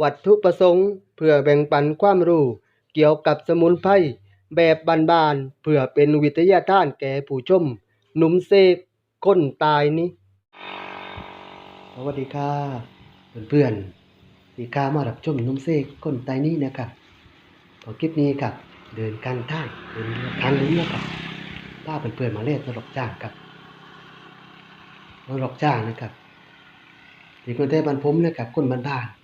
วัตถุประสงค์ เพื่อแบ่งปันความรู้เกี่ยวกับสมุนไพรแบบบานๆเพื่อเป็นวิทยาทานแก่ผู้ชม หนุ่มเสกคนตายนี้ สวัสดีครับเพื่อนๆที่ามารับชมหนุ่มเสกคนตายนี้นะครับขอคลิปนี้ครับเดินกันท่างเดินทางนี้นะครับป้าเพื่อนๆมาเล่นตลกจ้างครับตลกจ้างนะครับที่คนไทยบ้านผมนะครับคนบ้านๆ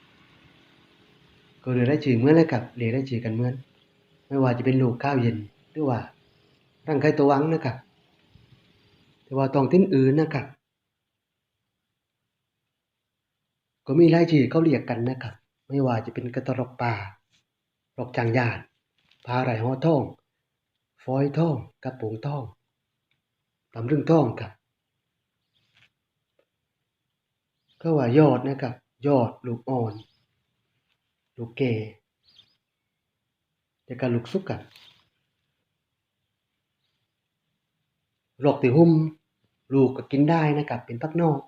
ก็เรียนได้ชื่อเหมือนเลยครับเรียนได้ชื่อกันเหมือน ไม่ว่าจะเป็นลูกข้าวเย็นหรือว่าร่างกายตัววังนะครับแต่ว่าตองทิ้นอื่นนะครับก็มีหลายชื่อเขาเรียกกันนะครับ ไม่ว่าจะเป็นกระตรกป่ารอกจางยานพาไหลหอทอง ฟอยท่องกระโปงท่องตำเรึงท่องครับก็ว่ายอดนะครับ ยอดลูกอ่อน ลูกเกแต่การลูกสุกกันหลอกติหุ่มลูกก็กินได้นะครับ เป็นพักนอก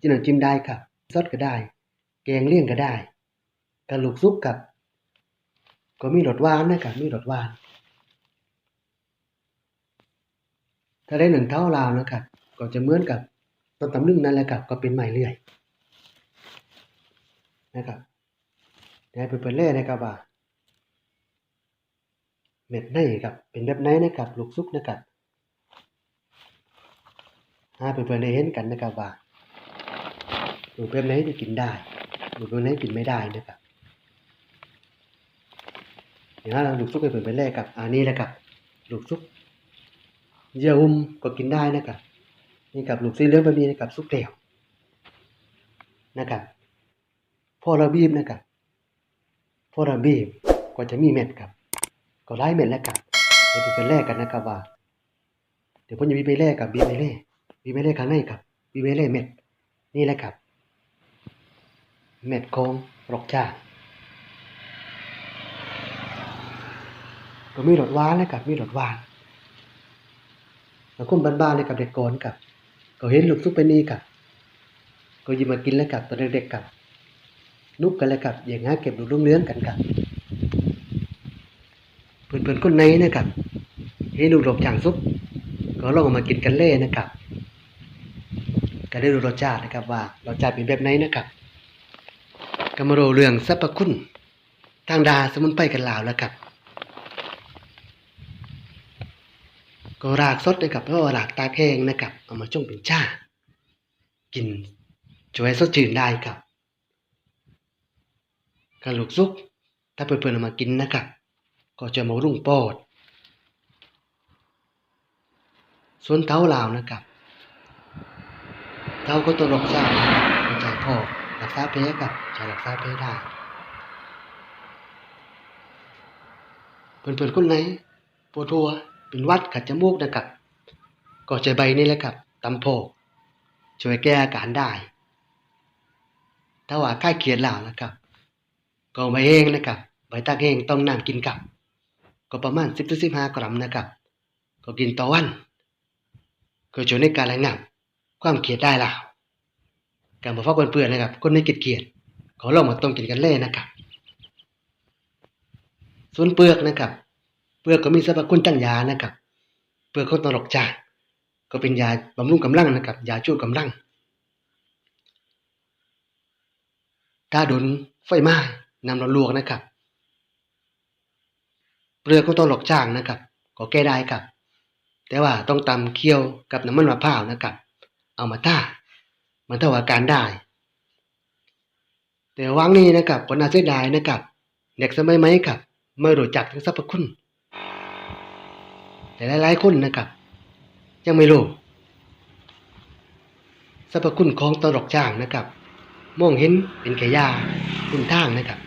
จิ้มจิ้มได้ครับซดก็ได้ แกงเลี่ยงก็ได้การลูกซุกกับ ก็มีรสหวานนะครับมีรสหวาน ถ้าได้หนึ่งเท่าลาวนะครับก็จะเหมือนกับต้นตำลึงนั่นแหละครับก็เป็นไม้เลื่อยนะครับ ได้เปิดเล่นะครับว่าเม็ดในครับเป็นแบบไหนนะครับลูกซุกนะครับหาเพื่อนๆได้เห็นกันนะครับว่าลูกแบบไหนจะกินได้ลูกแบบไหนกินไม่ได้นะครับอย่างนั้นลูกซุกให้เพื่อนๆแรกกับอันนี้แหละครับลูกซุกเยื่อหุ้มก็กินได้นะครับนี่กับลูกสีเหลืองแบบนี้นะครับซุกเดี่ยวนะครับพอเราบีบนะครับ พอเราบีบก็จะมีเม็ดครับ ก็ไล่เม็ดแล้วครับเดี๋ยวไปแลกกันนะครับว่า เดี๋ยวผมจะบีไปแลกกับบีไปเล่บีไปเล่ข้างในครับบีไปเล่เม็ด นี่แหละครับ เม็ดของรกชาก็มีรสหวานนะครับมีรสหวานแล้วคนบ้านๆเลยกับเด็กโกนกับ ก็เห็นลูกซุปเป็นนี่กับ ก็ยิบมากินแล้วกับตอนเด็กๆกับ นุกกันแล้วกับอย่างงี้เก็บลูกลูกเนื้อกันกับเพื่อนๆคนไหนนะครับเห็นลูกดอกจางซุปก็ลองมากินกันเล่นะครับก็ได้รู้รสชาตินะครับว่ารสชาติเป็นแบบไหนนะครับก็มารู้เรื่องสรรพคุณทางดาสมุนไพรกันลาวแล้วครับก็รากสดนะครับเพราะว่ารากตาแห้งนะครับ เอามาจุ่มเป็นชากินช่วยสดชื่นได้ครับ กระลูกซุก ถ้าเพื่อนๆเอามากินนะครับ ก็จะมารุ่งปอด ส่วนเท้าลาวนะครับ เท้าก็ต้องรักษาเป็นใจพ่อรักษาเพกับจะรักษาเพได้ เพื่อนๆคนไหนปวดหัวเป็นวัดขัดจมูกนะครับก็ใช้ใบนี้แหละครับตำโพกช่วยแก้อาการได้ ถ้าว่าใกล้เคียดแล้วนะครับ ก็เอาใบเองนะครับใบตากเองต้องนั่งกินกับ ก็ประมาณ10ถึง15กรัมนะครับ ก็กินต่อวันก็ช่วยในการระงับความเครียดได้ล้วการบอกฟักเพื่อนๆนะครับ คนในเกลียดเกียดขอลองมาต้มกินกันเลยนะครับ ส่วนเปลือกนะครับ เปลือกก็มีสรรพคุณตั้งยานะครับ เปลือกของตลกจางก็เป็นยาบำรุงกำลังนะครับ ยาชูกำลังถ้าโดนไฟไหม้ นำเราลวกนะครับ เปลือกของตลอกจ้างนะครับ ก็แก้ได้ครับ แต่ว่าต้องตำเคี่ยวกับน้ำมันมะพร้าวนะครับ เอามาท่ามันเท่าอาการได้ แต่วังนี้นะครับก็น่าเสียดายนะครับเด็กสมัยใหมครับ ไม่รู้จักถึงสรรพคุณ แต่หลายๆคนนะครับ ยังไม่รู้สรรพคุณของตลกจ้างนะครับ มองเห็นเป็นแค่ยาคุณทางนะครับ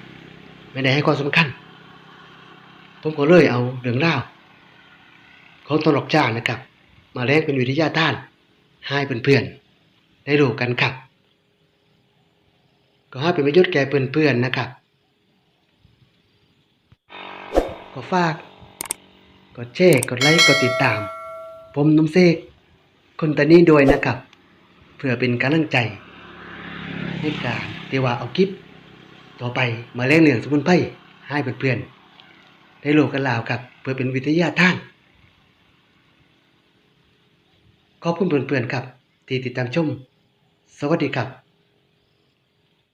ไม่ได้ให้ความสำคัญ ผมก็เลยเอาเรื่องราของตลกจ้านะครับ มาแลกเป็นวิทยาทาน ให้เพื่อนๆได้รู้กันครับ ก็ให้เป็นประโยชน์แก่เพื่อนๆนะครับก็ฝากกดแชร์กดไลค์กดติดตาม ผมนุ่มเซกคนตอนนี้ด้วยนะครับ เพื่อเป็นกำลังใจในการที่ว่าเอาคลิป ต่อไปมาแลกเนื้องสมุนไพรให้เพื่อนๆได้โลกกันลาวกับ เพื่อเป็นวิทยาทานขอบคุณเพื่อนๆครับ ที่ติดตามชม สวัสดีครับ